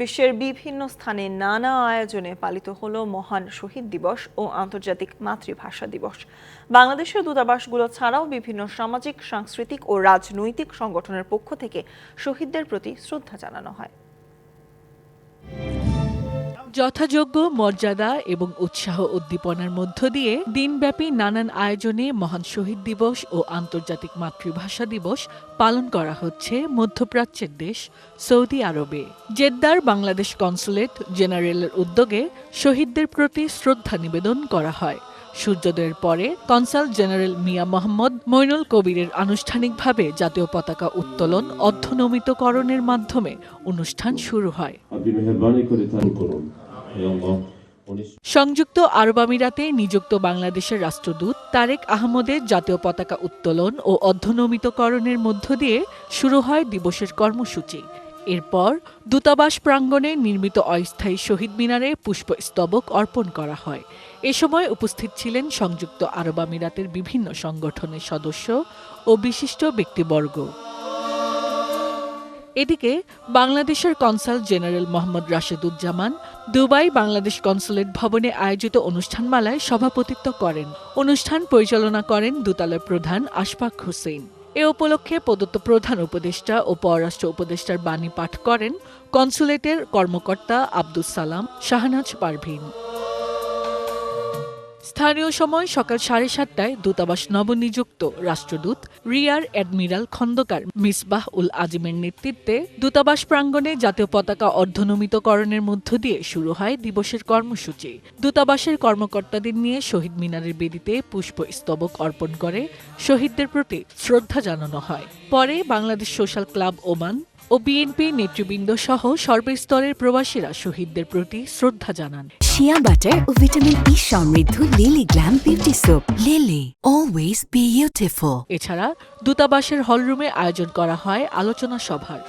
বিশ্বের বিভিন্ন স্থানে নানা আয়োজনে পালিত হল মহান শহীদ দিবস ও আন্তর্জাতিক মাতৃভাষা দিবস। বাংলাদেশের দূতাবাসগুলো ছাড়াও বিভিন্ন সামাজিক, সাংস্কৃতিক ও রাজনৈতিক সংগঠনের পক্ষ থেকে শহীদদের প্রতি শ্রদ্ধা জানানো হয়। যথাযোগ্য মর্যাদা এবং উৎসাহ উদ্দীপনার মধ্য দিয়ে দিনব্যাপী নানান আয়োজনে মহান শহীদ দিবস ও আন্তর্জাতিক মাতৃভাষা দিবস পালন করা হচ্ছে মধ্যপ্রাচ্যের দেশ সৌদি আরবে। জেদ্দার বাংলাদেশ কনসুলেট জেনারেলের উদ্যোগে শহীদদের প্রতি শ্রদ্ধা নিবেদন করা হয়। সূর্যোদয়ের পরে কনসাল জেনারেল মিয়া মোহাম্মদ মইনুল কবিরের আনুষ্ঠানিকভাবে জাতীয় পতাকা উত্তোলন অর্ধনমিতকরণের মাধ্যমে অনুষ্ঠান শুরু হয়। সংযুক্ত আরব আমিরাতে নিযুক্ত বাংলাদেশের রাষ্ট্রদূত তারেক আহমদের জাতীয় পতাকা উত্তোলন ও অর্ধনমিতকরণের মধ্য দিয়ে শুরু হয় দিবসের কর্মসূচি। এরপর দূতাবাস প্রাঙ্গণে নির্মিত অস্থায়ী শহীদ মিনারে পুষ্পস্তবক অর্পণ করা হয়। এ সময় উপস্থিত ছিলেন সংযুক্ত আরব আমিরাতের বিভিন্ন সংগঠনের সদস্য ও বিশিষ্ট ব্যক্তিবর্গ। এদিকে বাংলাদেশের consul general Mohammad Rasheduzzaman Dubai Bangladesh consulate ভবনে আয়োজিত অনুষ্ঠানমালায় সভাপতিত্ব করেন। অনুষ্ঠান পরিচালনা করেন দূতালয় প্রধান আশফাক হোসেন। এ উপলক্ষে প্রদত্ত প্রধান উপদেষ্টা ও পররাষ্ট্র উপদেষ্টার বাণী পাঠ করেন কনসুলেটের কর্মকর্তা আব্দুস সালাম শাহনাজ পারভিন। স্থানীয় সময় সকাল সাড়ে সাতটায় দূতাবাস নবনিযুক্ত রাষ্ট্রদূত রিয়ার অ্যাডমিরাল খন্দকার মিসবাহ উল আজিমের নেতৃত্বে দূতাবাস প্রাঙ্গণে জাতীয় পতাকা অর্ধনমিতকরণের মধ্য দিয়ে শুরু হয় দিবসের কর্মসূচি। দূতাবাসের কর্মকর্তাদের নিয়ে শহীদ মিনারের বেদিতে পুষ্প স্তবক অর্পণ করে শহীদদের প্রতি শ্রদ্ধা জানানো হয়। পরে বাংলাদেশ সোশ্যাল ক্লাব ওমান ও বিএনপি নেতৃবৃন্দ সহ সর্বস্তরের প্রবাসীরা শহীদদের প্রতি শ্রদ্ধা জানান। শিয়া বাটার ও ভিটামিন ই সমৃদ্ধ Lily glam beauty soap Lily always beautiful এছাড়া দূতাবাসের হলরুমে আয়োজন করা হয় আলোচনা সভার।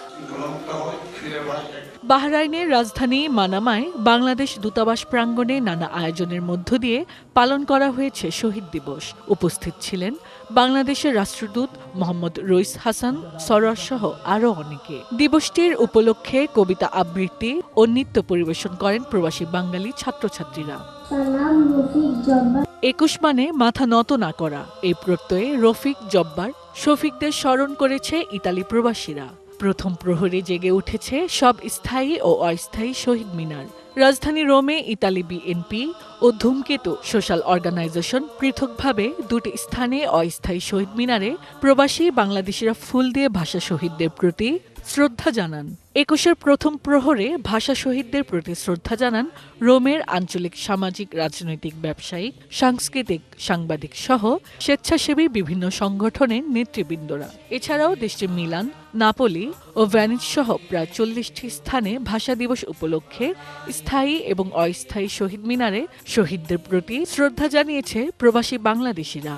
বাহরাইনের রাজধানী মানামায় বাংলাদেশ দূতাবাস প্রাঙ্গণে নানা আয়োজনের মধ্য দিয়ে পালন করা হয়েছে শহীদ দিবস। উপস্থিত ছিলেন বাংলাদেশের রাষ্ট্রদূত মোহাম্মদ রইস হাসান, সরোয়ার সহ আরও অনেকে। দিবসটির উপলক্ষে কবিতা আবৃত্তি ও নৃত্য পরিবেশন করেন প্রবাসী বাঙালি ছাত্রছাত্রীরা। একুশ মানে মাথা নত না করা। এই প্রত্যয়ে রফিক জব্বার, শফিকদের স্মরণ করেছে ইতালি প্রবাসীরা। প্রথম প্রহরে জেগে উঠেছে সব স্থায়ী ও অস্থায়ী শহীদ মিনার। রাজধানী রোমে ইতালি বিএনপি ও ধূমকেতু, সোশ্যাল অর্গানাইজেশন পৃথকভাবে দুটি স্থানে অস্থায়ী শহীদ মিনারে প্রবাসী বাংলাদেশিরা ফুল দিয়ে ভাষা শহীদদের প্রতি শ্রদ্ধা জানান। একুশের প্রথম প্রহরে ভাষা শহীদদের প্রতি শ্রদ্ধা জানান রোমের আঞ্চলিক সামাজিক, রাজনৈতিক ব্যবসায়িক সাংস্কৃতিক, সাংবাদিক সহ স্বেচ্ছাসেবী বিভিন্ন সংগঠনের নেতৃবৃন্দরা। এছাড়াও দেশটির মিলান, নাপোলি ও ভ্যানিস সহ প্রায় চল্লিশটি স্থানে ভাষা দিবস উপলক্ষে স্থায়ী এবং অস্থায়ী শহীদ মিনারে শহীদদের প্রতি শ্রদ্ধা জানিয়েছে প্রবাসী বাংলাদেশিরা।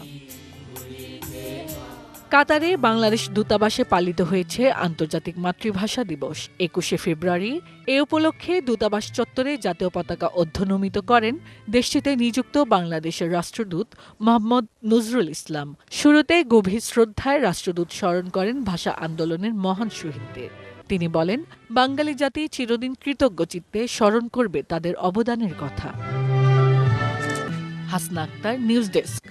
কাতারে বাংলাদেশ দূতাবাসে পালিত হয়েছে আন্তর্জাতিক মাতৃভাষা দিবস। একুশে ফেব্রুয়ারি এ উপলক্ষে দূতাবাস চত্বরে জাতীয় পতাকা অধ্যনমিত করেন দেশটিতে নিযুক্ত বাংলাদেশের রাষ্ট্রদূত মোহাম্মদ নজরুল ইসলাম। শুরুতে গভীর শ্রদ্ধায় রাষ্ট্রদূত স্মরণ করেন ভাষা আন্দোলনের মহান শহীদদের। তিনি বলেন, বাঙালি জাতি চিরদিন কৃতজ্ঞ চিত্তে স্মরণ করবে তাদের অবদানের কথা। Hasna Akter news desk.